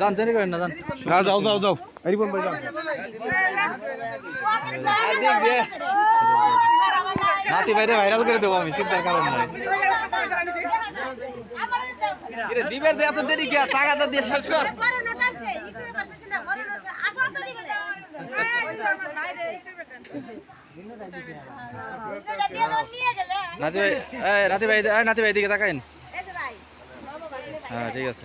যান দেরি করেন না যান। না যাও যাও যাও। রিপন ভাই যাও নাতি বাইরে ভাইরাল করে দেবো আমি চিন্তার কারণ নাই। দিবের দে এত দেরি কি টাকা তো দিয়ে শেষ কর। নাতি ভাই নাতি ভাই এই নাতি ভাই দিকে তাকাইন। হ্যাঁ ঠিক আছে।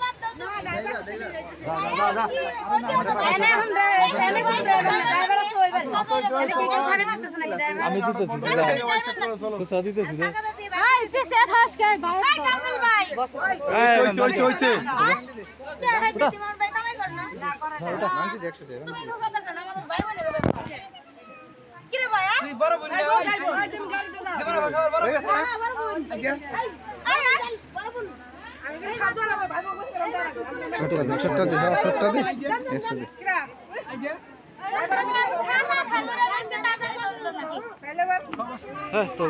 জহির ভাই আছে কি রে মাটির কলসি আমারে বাটান মারাইছো তুমি ড্রাইভার বাদ দাও আমি দিতেছি খুচরা দিতেছি রে। এই, হইছে হইছে কিরে ভাইয়া সত্তর দে সত্তর দে একশো দে খানা খালো রে রইছে তাড়াতাড়ি চলল নাকি হ্যাঁ তো